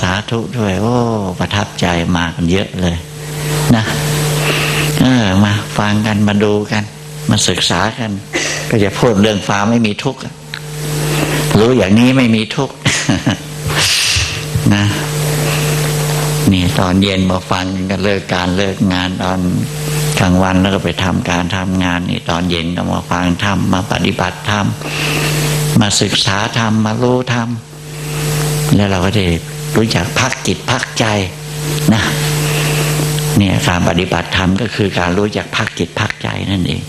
สาธุด้วย โอ้ ประทับใจมากันเยอะเลย นะเออมาฟังกันมาดูกัน มาศึกษากัน ก็จะพูดเรื่องฟ้าไม่มีทุกข์รู้อย่างนี้ไม่มีทุกข์นะนี่ตอนเย็นมาฟังกันเลิกการเลิกงานตอนกลางวันแล้วก็ไปทำการทำงานนี่ตอนเย็นก็มาฟังธรรมมาปฏิบัติธรรมมาศึกษาธรรมมารู้ธรรมแล้วเราก็ได้ รู้จักพักจิตพักใจนะเนี่ยการปฏิบัติธรรมก็คือการรู้จักพักจิตพักใจนั่นเอง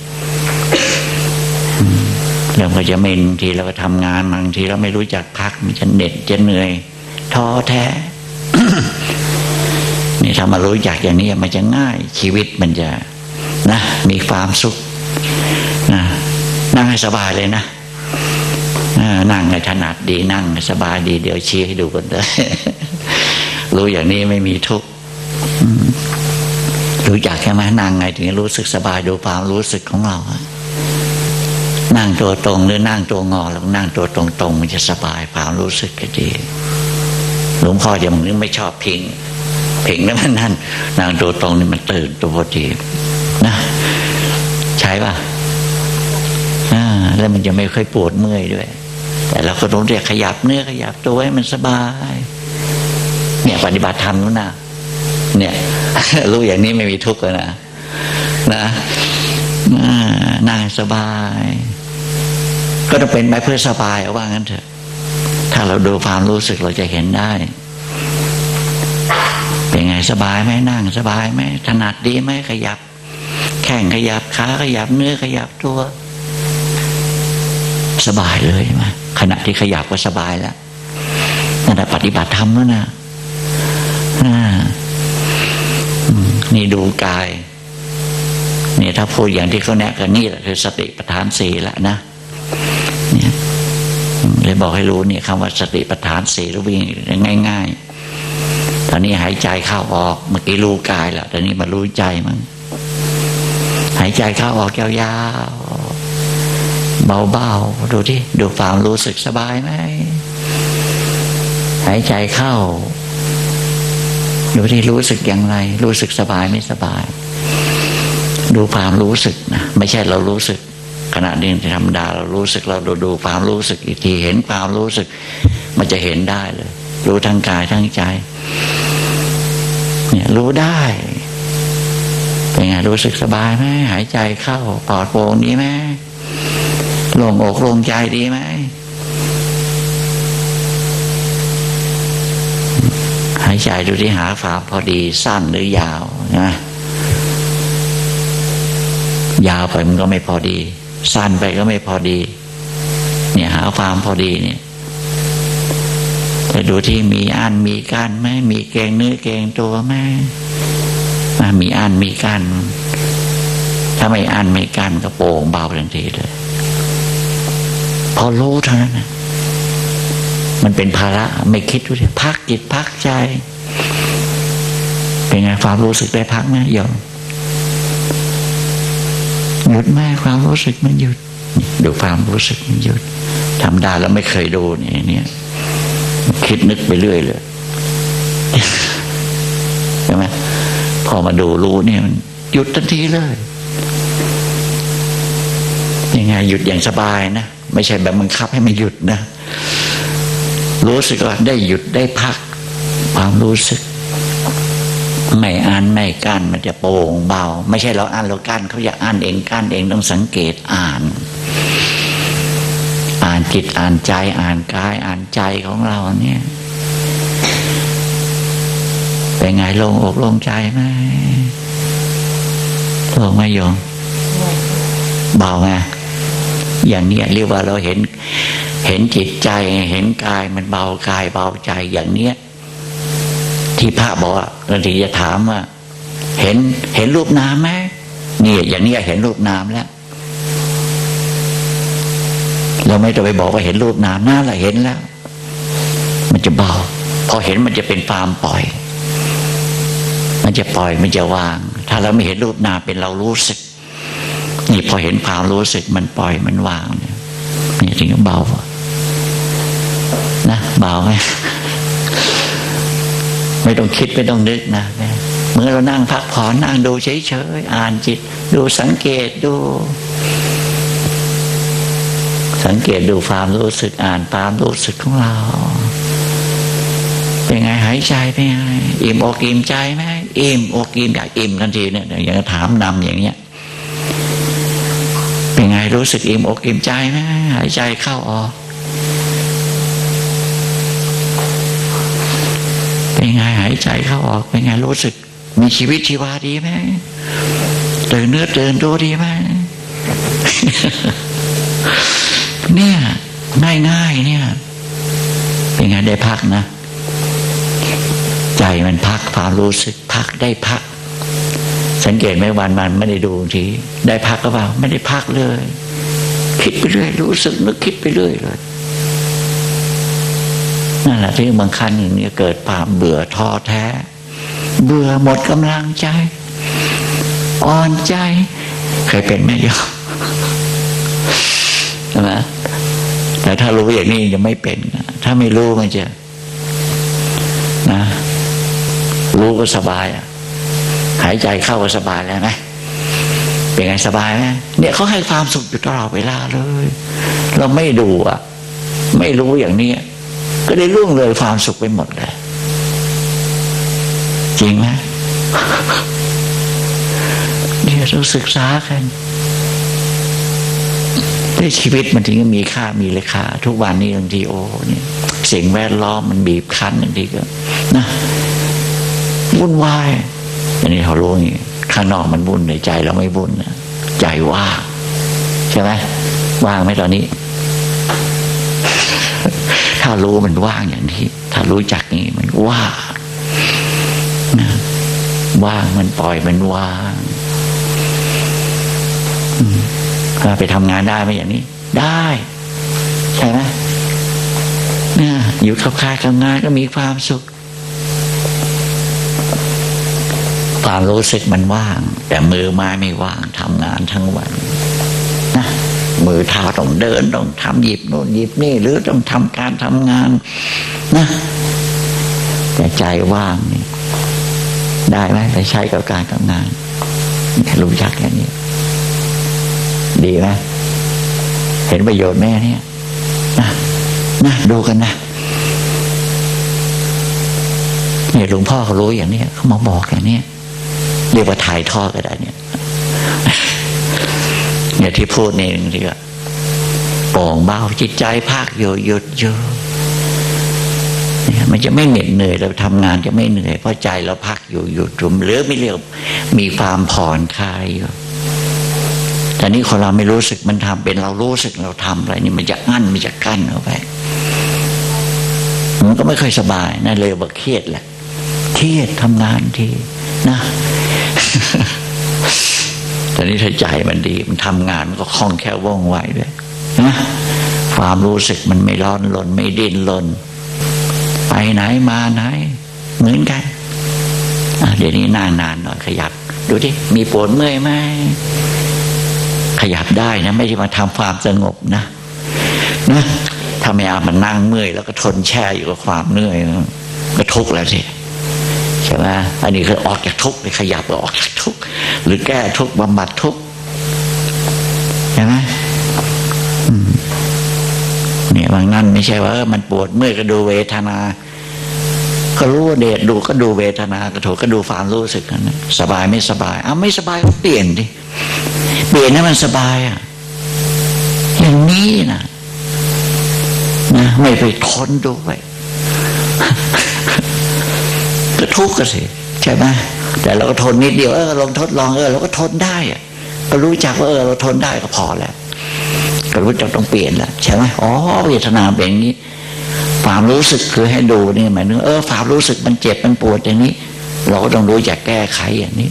เราก็จะไม่บางทีเราก็ทำงานบางทีเราไม่รู้จักพักมันจะเหน็ดจะเหนื่อยท้อแท้นี่ถ้ามารู้จักอย่างนี้มันจะง่ายชีวิตมันจะนะมีความสุขนะนั่งให้สบายเลยนะนั่งให้ถนัดดีนั่งสบายดีเดี๋ยวชี้ให้ดูกันเลย รู้อย่างนี้ไม่มีทุกข์รู้จักใช่ไหมนั่งไงถึงจะรู้สึกสบายดูความรู้สึกของเรานั่งตัวตรงหรือนั่งตัวงอแล้วนั่งตัวตรงๆมันจะสบายความรู้สึกก็ดีหลวงพ่อจะมึงนึกไม่ชอบพิงพิงแล้วมันนั่นนางตัวตรงนี่มันตื่นตัวพอดีนะใช่ป่ะอ่าแล้วมันจะไม่ค่อยปวดเมื่อยด้วย แต่เราก็ต้องเรียกขยับเนื้อขยับตัวให้มันสบาย เนี่ยปฏิบัติธรรมนู้นนะ เนี่ยรู้อย่างนี้ไม่มีทุกข์เลยนะนะนั่งสบาย ก็ต้องเป็นไปเพื่อสบายเอาว่างั้นเถอะ ถ้าเราดูความรู้สึกเราจะเห็นได้ เป็นไงสบายไหมนั่งสบายไหมถนัดดีไหมขยับ แข้งขยับขาขยับเนื้อขยับตัว สบายเลยไหมขณะที่ขยับก็สบายแล้วนั่นแหละปฏิบัติธรรมแล้วนะอ่าอืม นี่ดูกาย นี่ถ้าพูดอย่างที่เขาแนะกันนี่แหละคือสติปัฏฐานสี่ล้วนะเนี่ยเลยบอกให้รู้เนี่ยคำว่าสติปัฏฐานสี่แล้วิ่งง่าย ๆ ตอนนี้หายใจเข้าออกเมื่อกี้รู้กายล้วตอนนี้มารู้ใจมั้งหายใจเข้าออกยาวๆเบาๆดูที่ดูความรู้สึกสบายไหมหายใจเข้า ดูที่รู้สึกอย่างไร รู้สึกสบายไม่สบาย ดูความรู้สึกนะไม่ใช่เรารู้สึก ขณะนี้ธรรมดาเรารู้สึกเราดูดูความรู้สึกอีกทีเห็นความรู้สึก มันจะเห็นได้เลย รู้ทั้งกายทั้งใจ เนี่ยรู้ได้เป็นไงรู้สึกสบายไหมหายใจเข้าปลอดโปร่งดีไหมโล่งอกโล่งใจดีไหมายใจดูที่หาฝาพอดีสั้นหรือยาวนะยาวไปมันก็ไม่พอดี สั้นไปก็ไม่พอดี เนี่ยหาความพอดีเนี่ยแต่ดูที่มีอันมีกั้นไหมมีเกงเนื้อเกงตัวไหมมีอันมีกัน ถ้าไม่อันไม่กันก็โป่งเบาทันทีเลย พอรู้เท่านั้นนะ มันเป็นภาระไม่คิดดูดิพักจิตพักใจ เป็นไงความรู้สึกได้พักไหมโยมหยุดแม่ความรู้สึกมันหยุดดูความรู้สึกมันหยุดทำได้แล้วไม่เคยดูเนี่ยเนี่ยคิดนึกไปเรื่อยเลยใช่ไหมพอมาดูรู้เนี่ยมันหยุดทันทีเลยยังไงหยุดอย่างสบายนะ ไม่ใช่แบบบังคับให้มันหยุดนะ รู้สึกว่าได้หยุดได้พัก ความรู้สึก ไม่อ่านไม่กั้นมันจะโปร่งเบา ไม่ใช่เราอ่านเรากั้นเขาอยากอ่านเองกั้นเองต้องสังเกตอ่าน อ่านจิตอ่านใจอ่านกายอ่านใจของเราเนี่ยเป็นไงโลงอกโลงใจไหมโลงไหมโยมเบาไงอย่างนี้เรียกว่าเราเห็น เห็นจิตใจเห็นกายมันเบากายเบาใจอย่างเนี้ย ที่พระบอกว่าบางทีจะถามว่า เห็นเห็นรูปน้ำไหมนี่อย่างนี้เห็นรูปน้ำแล้วเราไม่ต้องไปบอกว่าเห็นรูปน้ำน่าละเห็นแล้ว มันจะเบาพอเห็นมันจะเป็นฟามปล่อย มันจะปล่อยมันจะวาง ถ้าเราไม่เห็นรูปนามเป็นเรารู้สึก นี่พอเห็นความรู้สึกมันปล่อยมันวางเนี่ยนี่ถึงจะเบา นะเบาไหมไม่ต้องคิดไม่ต้องนึกนะเมื่อเรานั่งพักผ่อนนั่งดูเฉยๆอ่านจิต ดูสังเกตดู สังเกตดูความรู้สึกอ่านความรู้สึกของเรา เป็นไงหายใจเป็นไงอิ่มอกอิ่มใจไหมอิ่มอกอิ่มอยากอิ่มทันทีเนี่ยอย่างถามนำอย่างเนี้ยเป็นไงรู้สึกอิ่มอกอิ่มใจไหมหายใจเข้าออก เป็นไงหายใจเข้าออกเป็นไงรู้สึก มีชีวิตชีวาดีไหมตื่นเนื้อตื่นตัวดีไหมเนี่ยง่ายๆเนี่ย เป็นไงได้พักนะ ใจมันพักความรู้สึกพักได้พัก สังเกตไหมวันมันไม่ได้ดูที ได้พักก็เปล่าไม่ได้พักเลย คิดไปเรื่อยรู้สึกนึกคิดไปเรื่อยเลย นั่นแหละที่บางครั้งหนึ่งนี่ยเกิดความเบื่อท้อแท้ เบื่อหมดกำลังใจ อ่อนใจ เคยเป็นไหมโยมใช่ไหมแต่ถ้ารู้อย่างนี้จะไม่เป็นถ้าไม่รู้มันจะ นะ รู้ก็สบายอะหายใจเข้าก็สบายแล้วไหมเป็นไงสบายไหมเนี่ยเขาให้ความสุขอยู่ตลอดเวลาเลย เราไม่ดูอะ ไม่รู้อย่างนี้ ก็ได้ล่วงเลยความสุขไปหมดเลย จริงไหมเนี่ยเราศึกษากันได้ชีวิตมันถึงจะมีค่ามีราคา ทุกวันนี้บางทีโอ้เนี่ยสิ่งแวดล้อมมันบีบคั้นบางทีก็นะวุ่นวายอันนี้เขารู้อย่างนี้ข้างนอกมันวุ่นในใจเราไม่วุ่นนะใจว่างใช่ไหมว่างไหมตอนนี้ ถ้ารู้มันว่างอย่างนี้ถ้ารู้จักนี้มันว่างนะว่างมันปล่อยมันว่างอืมไปทำงานได้ไหมอย่างนี้ ได้ ใช่ไหมเนี่ยอยู่กับใครทำงานก็มีความสุขความรู้สึกมันว่าง แต่มือไม้ไม่ว่างทำงานทั้งวันนะ มือเท้าต้องเดินต้องทำหยิบโน่นหยิบนี่ หรือต้องทำการทำงานนะแต่ใจว่างนี่ได้ไหมไปใช้กับการทำงานรู้จักแค่นี้ ดีไหมเห็นประโยชน์แม่เนี่ยนะนะดูกันนะเนี่ยหลวงพ่อเขารู้อย่างนี้เขามาบอกอย่างนี้เรียกว่าถ่ายทอดก็ได้เนี่ย เนี่ยที่พูดนี่บางทีก็โปร่งเบาจิตใจภาคโยหยุดโยเนี่ยมันจะไม่เหน็ดเหนื่อยเราทำงานจะไม่เหนื่อยเพราะใจเราพักอยู่หยุดรุมหรือไม่เรียกมีความผ่อนคลายอยู่แต่นี่คนเราไม่รู้สึกมันทำเป็นเรารู้สึกเราทำอะไรนี่มันจะอั้นมันจะกั้นเอาไปมันก็ไม่ค่อยสบายนะเลยบอกเครียดแหละเครียดทำงานทีนะ นี่ถ้าใจมันดี มันทำงานมันก็คล่องแคล่วว่องไวด้วยนะความรู้สึกมันไม่ร้อนรนไม่ดิ้นรนไปไหนมาไหน เหมือนกันเดี๋ยวนี้นั่งนานหน่อยขยับ ดูดิมีปวดเมื่อยไหมขยับได้นะ ไม่ใช่มาทำความสงบนะนะถ้าไม่เอามันนั่งเมื่อยแล้วก็ทนแช่อยู่กับความเหนื่อยก็ทุกข์แล้วสิ ใช่ไหมอันนี้คือออกจากทุกข์เลยขยับออกจากทุกข์หรือแก้ทุกข์บำบัดทุกข์ใช่ไหมเนี่ยบางนั่นไม่ใช่ว่าเออมันปวดเมื่อยก็ดูเวทนา ก็รู้ว่าเดชดูก็ดูเวทนาก็ถูกก็ดูความรู้สึกกันนะสบายไม่สบายอ้าไม่สบายก็เปลี่ยนดิเปลี่ยนให้มันสบายอะอย่างนี้นะนะไม่ไปทนด้วย ก็ทุกข์กันสิใช่ไหมแต่เราก็ทนนิดเดียวเออลองทดลองเออเราก็ทนได้อะก็รู้จักว่าเออเราทนได้ก็พอแล้วก็รู้จักต้องเปลี่ยนแล้วใช่ไหมอ๋อเวทนาเป็นอย่างนี้ความรู้สึกคือให้ดูนี่หมายถึงเออความรู้สึกมันเจ็บมันปวดอย่างนี้ เราก็ต้องรู้จักแก้ไขอย่างนี้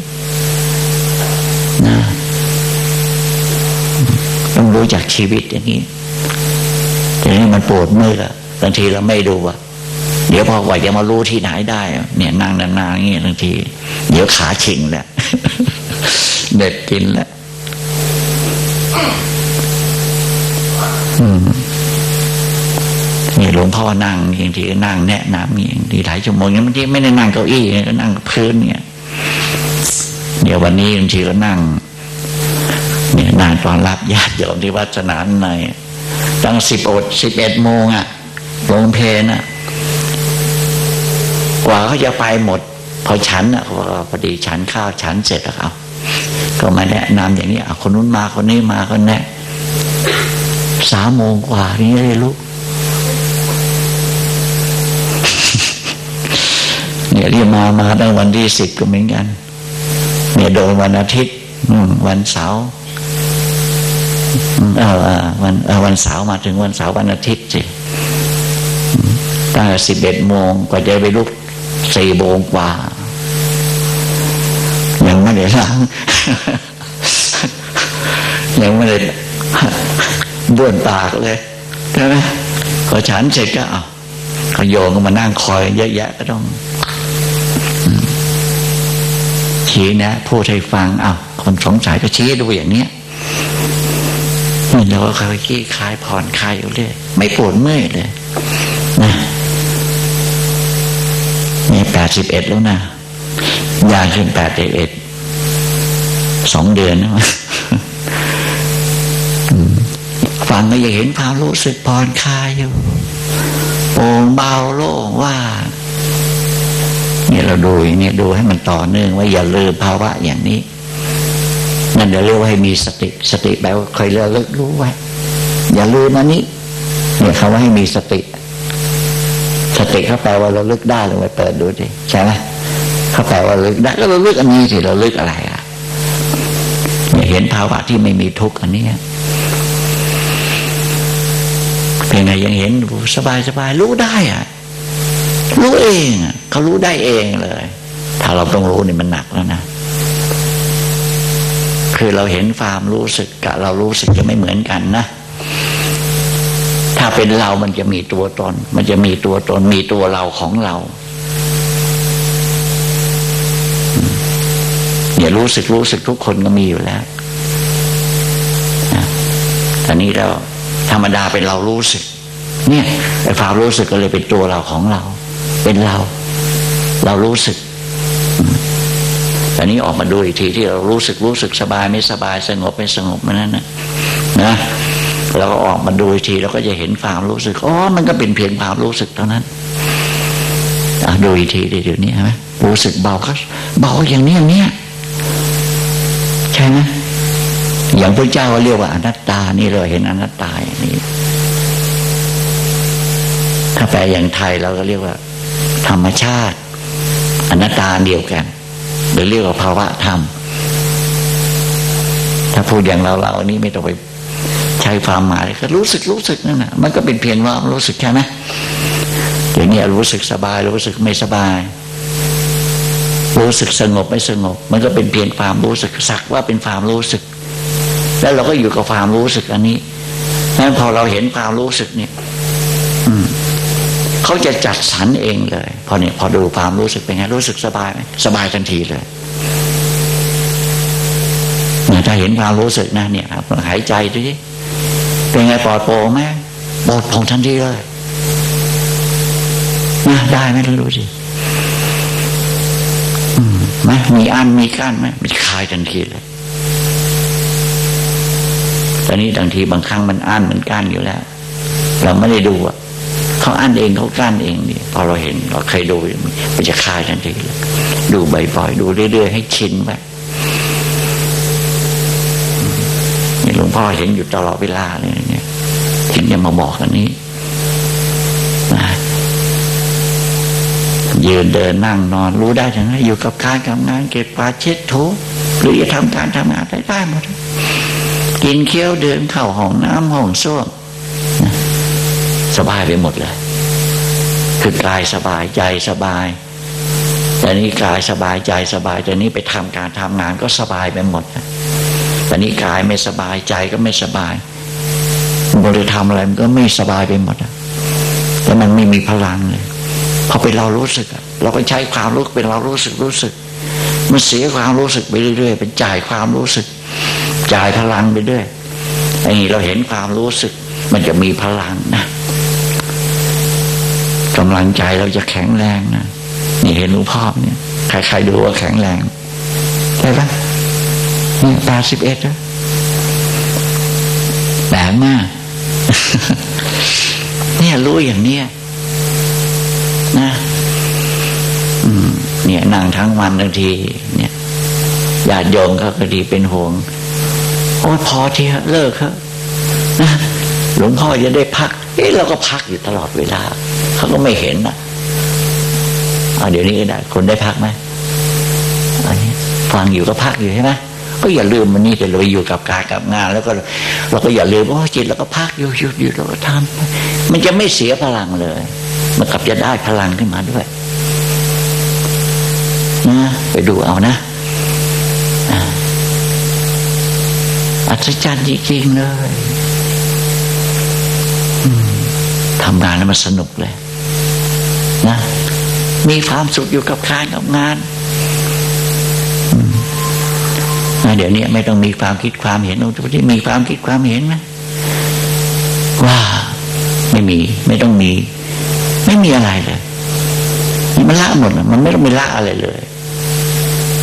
นะต้องรู้จักชีวิตอย่างนี้แต่างนี่มันปวดเมื่อยละบางทีเราไม่ดูอะ เดี๋ยวพอกว่าจะมารู้ที่ไหนได้ เนี่ยนั่งนานๆอย่างนี้บางที เดี๋ยวขาชิงแหละเด็ดกินแล้วนี่หลวงพ่อนั่งบางทีก็นั่งแนะนำนี่างทีหลายชั่วโมงบางทีไม่ได้นั่งเก้าอี้ก็นั่งพื้นเนี่ย เดี๋ยววันนี้บางทีก็นั่ง เนี่ยนานตอนรับญาติโยมที่วัดสนามในตั้งสิบอดสิบเอ็ดโมงอะลงเพลนอะ กว่าเขาจะไปหมดพอฉันอะเขาบอกว่าพอดีฉันข้าวฉันเสร็จแล้วครับก็มาแนะนำอย่างนี้อะคนนู้นมาคนนี้มาคนแนะสามโมงกว่านี่เลยลูกเนี่ยเรียมามาตั้งวันที่สิบก็เหมือนกัน เนี่ยโดนวันอาทิตย์อืวันเสาร์เออเอวันวันเสาร์มาถึงวันเสาร์วันอาทิตย์สิตั้งแต่สิบเอ็ดโมงกว่าจะไปลุก สี่โมงกว่า ยังไม่ได้ล้าง ยังไม่ได้บ้วนปากเลยใช่ไหมพอฉันเสร็จก็เอาก็โยงก็มานั่งคอยเยอะแยะก็ต้องชี้นะพูดให้ฟังเอ้าคนสงสัยก็ชี้ดูอย่างเนี้ยนี่เราก็ค่อยขี้คลายผ่อนคลายอยู่เรื่อยไม่ปวดเมื่อยเลยนะ นี่แปดสิบเอ็ดแล้วนะยางขึ้นแปดสิบเอ็ดสองเดือนนะฟังก็ยังเห็นความรู้สึกผ่อนคลายอยู่โปร่งเบาโล่งว่า เนี่ยเราดูเนี่ยดูให้มันต่อเนื่องว่าอย่าลืมภาวะอย่างนี้ นั่นเดี๋ยวเรียกว่าให้มีสติสติแปลว่าเคยเระลึกรู้ไว้อย่าลืมอันนี้เนี่ยคำว่าให้มีสติ สติเข้าแปว่าเราลึกได้ลองไปเปิดดูดิใช่ไหมเข้าแปว่าลึกได้ก็เราลึกอันนี้สิเราลึกอะไรอะเนี่ยเห็นภาวะที่ไม่มีทุกข์อันนี้ยเพียงไงยังเห็นสบายสบายๆรู้ได้อะรู้เองอะเขารู้ได้เองเลย ถ้าเราต้องรู้นี่มันหนักแล้วนะคือเราเห็นความรู้สึกกับเรารู้สึกจะไม่เหมือนกันนะ ถ้าเป็นเรามันจะมีตัวตน มันจะมีตัวตน มีตัวเราของเราเนี่ยรู้สึกรู้สึกทุกคนก็มีอยู่แล้วนะตอนนี้เราธรรมดาเป็นเรารู้สึก เนี่ยไอ้ความรู้สึกก็เลยเป็นตัวเราของเรา เป็นเรา เรารู้สึกแต่นี้ออกมาดูอีกทีที่เรารู้สึกรู้สึกสบายไม่สบายสงบไม่สงบมันนั้นนะนะ เราก็ออกมาดูอีกทีเราก็จะเห็นความรู้สึกอ๋อมันก็เป็นเพียงความรู้สึกเท่านั้นอะดูอีกทีเดี๋ยวนี้ใช่ไหมรู้สึกเบาก็เบาอย่างนี้อย่างเนี้ยใช่ไหมอย่างพระเจ้าเรียกว่าอนัตตา นี่เราเห็นอนัตตาอย่างนี้ ถ้าแปลอย่างไทยเราก็เรียกว่า ธรรมชาติ อนัตตาเดียวกัน หรือเรียกว่าภาวะธรรม ถ้าพูดอย่างเราเราอันนี้ไม่ต้องไป ใช้ความหมายก็รู้สึกรู้สึกนั่นนะมันก็เป็นเพียงว่ารู้สึกใช่ไหมอย่างนี้รู้สึกสบาย รู้สึกไม่สบาย รู้สึกสงบไม่สงบ มันก็เป็นเพียงความรู้สึกสักว่าเป็นความรู้สึก แล้วเราก็อยู่กับความรู้สึกอันนี้นั้นพอเราเห็นความรู้สึกเนี่ย อืมเขาจะจัดสรรเองเลย พอเนี่ยพอดูความรู้สึกเป็นไงรู้สึกสบายไหมสบายทันทีเลยถ้าเห็นความรู้สึกนะเนี่ยครับหายใจดูดิ เป็นไงปลอดโปร่งไหมปลอดโปร่งทันทีเลยนะได้ไหมลองดูสิอืมไหมมีอันมีกั้นไหมมันคลายทันทีเลยตอนนี้บางทีบางครั้งมันอั้นมันกั้นอยู่แล้ว เราไม่ได้ดูอะเขาอั้นเองเขากั้นเองนี่พอเราเห็นเราเคยดูมันจะคลายทันทีเลยดูบ่อยๆดูเรื่อยๆให้ชินไปนี่ หลวงพ่อเห็นอยู่ตลอดเวลาเลยเนี่ยถึงจะมาบอกอันนี้นะยืนเดินนั่งนอน รู้ได้ทั้งนั้นอยู่กับการทำงาน เก็บปลาเช็ดถูหรือจะทำการทำงานได้ได้หมดกินเคี้ยวเดินเข้าห้องน้ำห้องส้วมสบายไปหมดเลย คือกายสบายใจสบาย แต่นี้กายสบายใจสบายแต่นี้ไปทำการทำงานก็สบายไปหมด แต่นี้กายไม่สบายใจก็ไม่สบาย บริทำอะไรมันก็ไม่สบายไปหมดแล้วมันไม่มีพลังเลยพอเป็นเรารู้สึกเราก็ใช้ความรู้เป็นเรารู้สึกรู้สึก มันเสียความรู้สึกไปเรื่อยๆเป็นจ่ายความรู้สึก จ่ายพลังไปเรื่อยไอ้นี่เราเห็นความรู้สึก มันจะมีพลังนะกำลังใจเราจะแข็งแรงนะนี่เห็นหลวงพ่อเนี่ยใครๆดูว่าแข็งแรงใช่ปะเนี่ยแปดสิบเอ็ดแล้วแปลกมาก เนี่ยรู้อย่างเนี้ยนะเนี่ยนั่งทั้งวันบางที เนี่ยญาติโยมเขาก็ดีเป็นห่วงโอ้ยพอทีเถอะเลิกเถอะนะหลวงพ่อจะได้พัก เอ๊ะเราก็พักอยู่ตลอดเวลาเขาก็ไม่เห็นนะเอาเดี๋ยวนี้ก็ได้คนได้พักไหมอันนี้ฟังอยู่ก็พักอยู่ใช่ไหม ก็อย่าลืมมันนี่แต่เราอยู่กับการกับงาน แล้วก็เราก็อย่าลืมว่าจิตเราก็พักอยู่หยุดอยู่เราก็ทำมันจะไม่เสียพลังเลย มันกลับจะได้พลังขึ้นมาด้วยนะไปดูเอานะอัศจรรย์จริงๆเลยทำงานแล้วมันสนุกเลย นะ มีความสุขอยู่กับการกับงาน เดี๋ยวนี้ไม่ต้องมีความคิดความเห็นตรงที่มีความคิดความเห็นไหมว่าไม่มี ไม่ต้องมี ไม่มีอะไรเลยมันละหมดมันไม่ต้องมีละอะไรเลย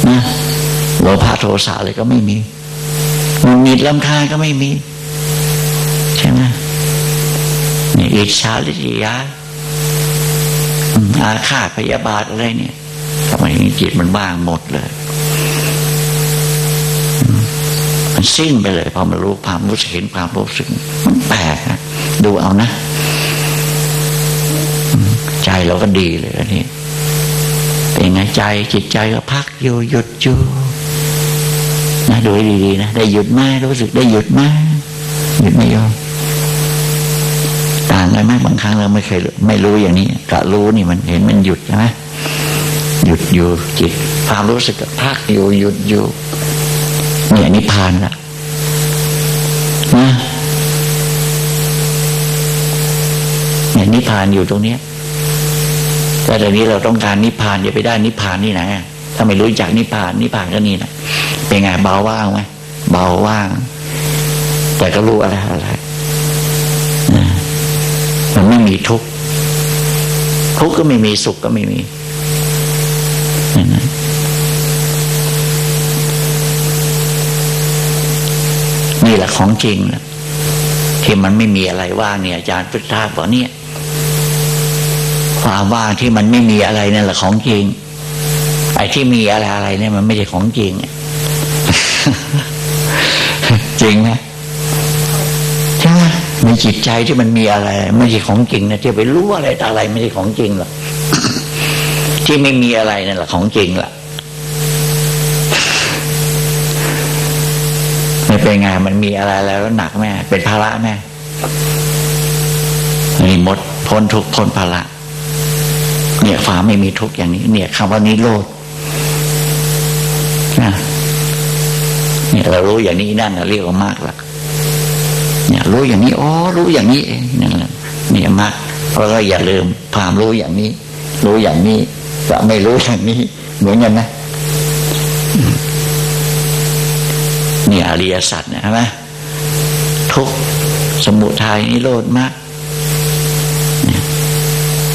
นะโลภะโทสะอะไรก็ไม่มีมันมีลำคาญก็ไม่มีใช่ไหมนี่อิจฉาลิษยาอาฆาตพยาบาทอะไรเนี่ยทำไมจิตมันบ้างหมดเลยอืม มันสิ้นไปเลย พอมันรู้ความรู้สึกเห็นความรู้สึกมันแปลกดูเอานะ ใจเราก็ดีเลยอันนี้เป็นไงใจจิตใจก็พักอยู่หยุดอยู่นะดูให้ดีๆนะได้หยุดไหมรู้สึกได้หยุดไหมหยุดไม่ยอมต่างกันไหมบางครั้งเราไม่เคยไม่รู้อย่างนี้กะรู้นี่มันเห็นมันหยุดใช่ไหมหยุดอยู่จิตความรู้สึกพักอยู่หยุดอยู่ เนี่ยนิพพานละนะเนี่ยนิพพานอยู่ตรงเนี้ยแต่เดี๋ยวนี้เราต้องการนิพพานอย่าไปได้นิพพานที่ไหนะถ้าไม่รู้จักนิพพานนิพพานก็นี่นะเป็นไงเบาว่างไหมเบาว่าง แต่ก็รู้อะไรอะไรมันไม่มีทุกข์ทุกข์ก็ไม่มีสุขก็ไม่มีนั่นนะ นี่แหละของจริงนะที่มันไม่มีอะไรว่างเนี่ยอาจารย์พุทธาบอกเนี่ย ความว่างที่มันไม่มีอะไรนั่นแหละของจริง ไอ้ที่มีอะไรอะไรเนี่ยมันไม่ใช่ของจริงจริงไหมใช่ไหมมีจิตใจที่มันมีอะไร ไม่ใช่ของจริงนะจะไปรู้อะไรต่ออะไรไม่ใช่ของจริงหรอกที่ไม่มีอะไรนั่นแหละของจริงล่ะ เป็นไงมันมีอะไรแล้วหนักแม่ เป็นภาระแม่นี่หมดพ้นทุกข์พ้นภาระเนี่ยฟ้าไม่มีทุกข์อย่างนี้ เนี่ยคำว่านิโรธนะเนี่ยเรารู้อย่างนี้นั่นเรียกว่ามากละเนี่ยรู้อย่างนี้อ๋อรู้อย่างนี้เองนั่นแหละเนี่ยมากเพราะเราอย่าลืมความรู้อย่างนี้ รู้อย่างนี้ก็ไม่รู้อย่างนี้ เหมือนกันนะ เนี่ยอริยสัจนะใช่ไหมทุกสมุทัยนิโรธมาก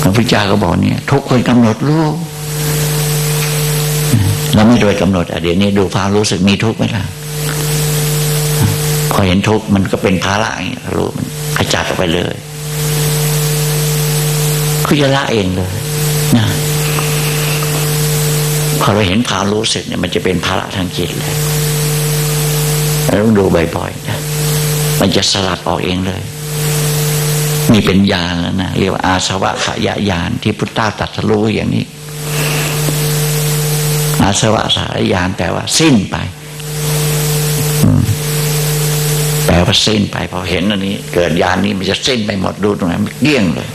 พระพุทธเจ้าก็บอกเนี่ย ทุกคนกำหนดรู้แล้วไม่โดยกำหนดอะเดี๋ยวนี้ดูความรู้สึกมีทุกข์ไหมล่ะพอเห็นทุกข์มันก็เป็นภาระอย่างเงี้รู้มันขจัดออกไปเลยคือจะละเองเลยนะพอเราเห็นความรู้สึกเนี่ยมันจะเป็นภาระทางจิตเลย ต้องดูบ่อยๆนะมันจะสลัดออกเองเลยนี่เป็นญาณแล้วนะเรียกว่าอาสวะขยะญาณที่พุทธาตรัสรู้อย่างนี้ อาสวะสายญาณแปลว่า สิ้นไปแปลว่าสิ้นไปพอเห็นอันนี้ เกิดญาณนี้มันจะสิ้นไปหมดดูตรงไหนมันเกลี้ยงเลย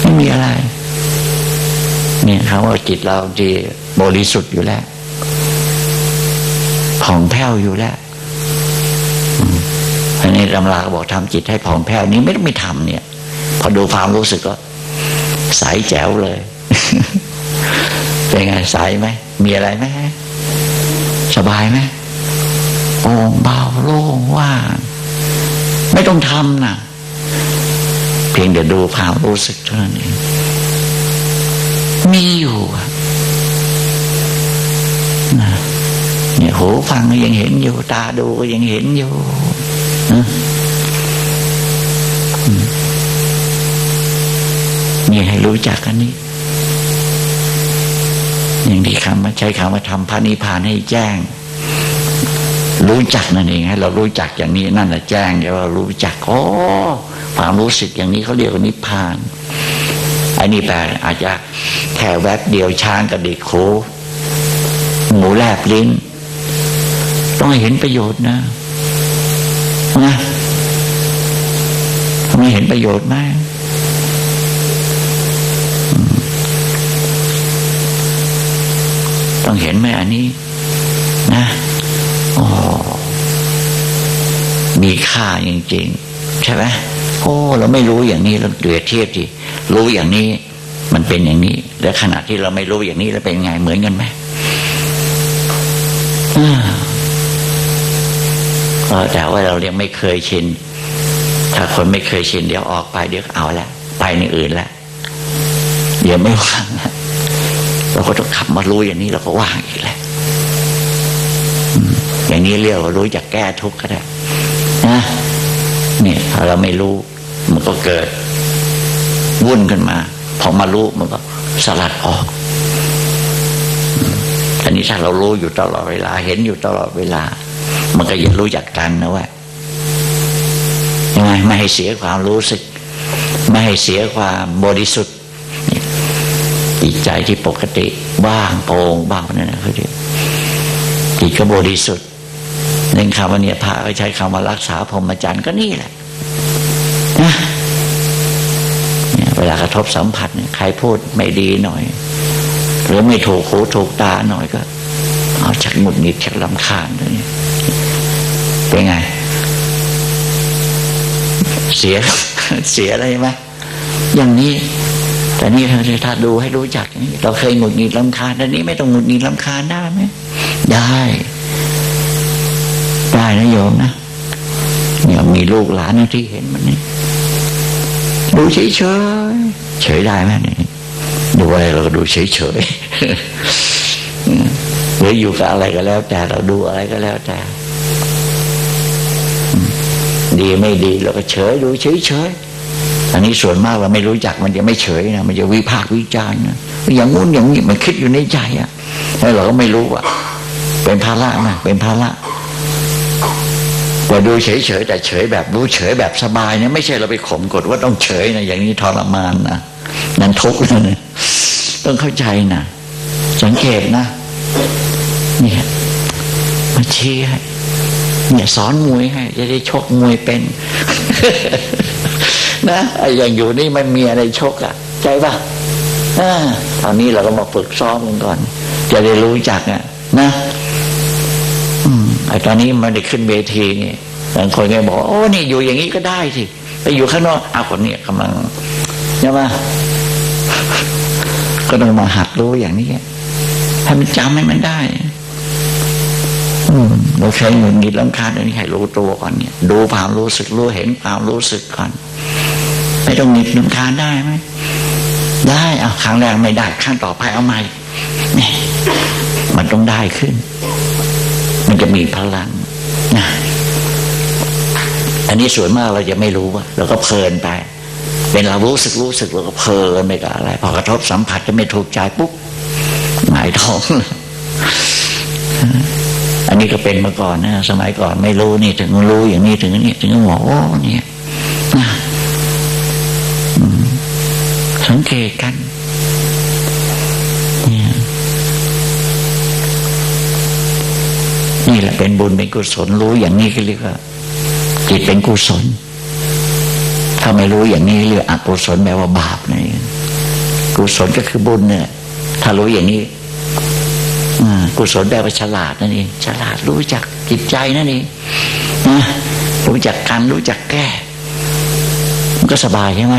ไม่มีอะไร เนี่ยคำว่าจิตเราที่บริสุทธิ์อยู่แล้ว ผ่องแผ้วอยู่แล้วอันนี้ตำราก็บอกทำจิตให้ผ่องแผ้วนี้ไม่ต้องไม่ทำเนี่ย พอดูความรู้สึกก็ใสแจ๋วเลย เป็นไงใสไหมมีอะไรไหมสบายไหมโปร่งเบาโล่งว่างไม่ต้องทำนะเพียงแต่ดูความรู้สึกเท่านั้นเองมีอยู่อะนะ หูฟังก็ยังเห็นอยู่ ตาดูก็ยังเห็นอยู่นี่ให้รู้จักกันนี้ อย่างที่คำว่าใช้คำว่าทำพระนิพพานให้แจ้ง รู้จักนั่นเองให้เรารู้จักอย่างนี้นั่นแหละแจ้งแต่ว่ารู้จักโอ้ความรู้สึกอย่างนี้เขาเรียกว่านิพพานอันนี้แปลอาจจะแค่แวบเดียวช้างกับเด็กโคหมูแลบลิ้น ต้องเห็นประโยชน์นะนะทำไมเห็นประโยชน์ไหมต้องเห็นไหมอันนี้ นะโอ้มีค่าจริงๆ ใช่ไหมโอ้ เราไม่รู้อย่างนี้เราเดือดเทียบดิรู้อย่างนี้ มันเป็นอย่างนี้ แล้วขณะที่เราไม่รู้อย่างนี้แล้วเป็นไงเหมือนกันไหมอ่า แต่ว่าเรายังไม่เคยชิน ถ้าคนไม่เคยชิน เดี๋ยวออกไปเดี๋ยวเอาละไปในอื่นละเดี๋ยวไม่ว่างละเราก็ต้องขับมารู้อย่างนี้เราก็ว่างอีกแล้วอย่างนี้เรียกว่ารู้จักแก้ทุกข์ก็ได้นะเนี่ยถ้าเราไม่รู้ มันก็เกิด วุ่นขึ้นมาพอมารู้มันก็สลัดออกอันนี้ถ้าเรารู้อยู่ตลอดเวลา เห็นอยู่ตลอดเวลา มันก็ยังรู้จักกันนะว่ายังไงไม่ให้เสียความรู้สึก ไม่ให้เสียความบริสุทธิ์จิตใจที่ปกติบ้างโปร่งบ้างนั่นนะเขาเรียกจิตก็บริสุทธิ์เน้นคำว่าเนี่ยพระก็ใช้คำว่ารักษาพรหมจรรย์ก็นี่แหละนะเนี่ยเวลากระทบสัมผัสใครพูดไม่ดีหน่อย หรือไม่ถูกหูถูกตาหน่อยก็ เอาชักหงุดหงิดชักลำคาญเลย เป็นไง เสียเสียอะไรไหมอย่างนี้ แต่นี่ถ้าดูให้รู้จักนี้เราเคยหงุดหงิดลำคาญแต่นี้ไม่ต้องหงุดหงิดลำคาญได้ไหมได้ ได้นะโยมนะเนี่ยมีลูกหลานที่เห็นมันนี่ดูเฉยเฉยเฉยได้ไหมนี่ดูอะไรเราก็ดูเฉยเฉยหรืออยู่กับอะไรก็แล้ว แต่เราดูอะไรก็แล้วแต่ ดีไม่ดีเราก็เฉยดูเฉยเฉยอันนี้ส่วนมากเราไม่รู้จักมันจะไม่เฉยนะมันจะวิพากษ์วิจารณ์นะอย่างงู้นอย่างนี้มันคิดอยู่ในใจอะแล้วเราก็ไม่รู้อะเป็นภาระนะเป็นภาระแต่ดูเฉยๆแต่เฉยแบบรู้เฉยแบบสบายเนี่ยไม่ใช่เราไปข่มกดว่าต้องเฉยนะอย่างนี้ทรมานนะนั่นทุกข์นะต้องเข้าใจนะสังเกตนะเนี่ยมาชี้ให้ เนี่ยสอนมวยให้ จะได้ชกมวยเป็น นะไอ้ย่างอยู่นี่มันมีอะไรชกอะใจป่ะอ่าตอนนี้เราก็มาฝึกซ้อมกันก่อน จะได้รู้จักอะนะอืมไอ้ตอนนี้มันได้ขึ้นเวทีนี่บางคนก็บอกโอ้นี่อยู่อย่างนี้ก็ได้สิไปอยู่ข้างนอกเอาคนนี้กำลังใช่ไหมก็ต้องมาหัดรู้อย่างนี้ให้มันจำให้มันได้ เราใช้หงุดหงิดลำคาญอันนี้ให้รู้ตัวก่อนเนี่ย ดูความรู้สึกรู้เห็นความรู้สึกก่อน ไม่ต้องหงิดลำคาญได้ไหมได้เอาครั้งแรกไม่ได้ขั้นต่อไปเอาใหม่นี่มันต้องได้ขึ้น มันจะมีพลังนะอันนี้ส่วนมากเราจะไม่รู้ว่าเราก็เพลินไป เป็นเรารู้สึกรู้สึกเราก็เพลินไปกับอะไร พอกระทบสัมผัสจะไม่ถูกใจปุ๊บหงายท้องเลย อันนี้ก็เป็นมาก่อนนะสมัยก่อนไม่รู้นี่ถึงรู้อย่างนี้ถึงนี้ถึงบอโอ้เนี่ยนะสังเกตกันนี่แหละเป็นบุญเป็นกุศลรู้อย่างนี้ก็เรียกว่าจิตเป็นกุศล ถ้าไม่รู้อย่างนี้เรียกอกุศลแปลว่าบาปนั่นเองกุศลก็คือบุญเนี่ยถ้ารู้อย่างนี้ กุศลแปลว่าฉลาดนั่นเองฉลาดรู้จักจิตใจนั่นเองนะรู้จักการรู้จักแก้ มันก็สบายใช่ไหม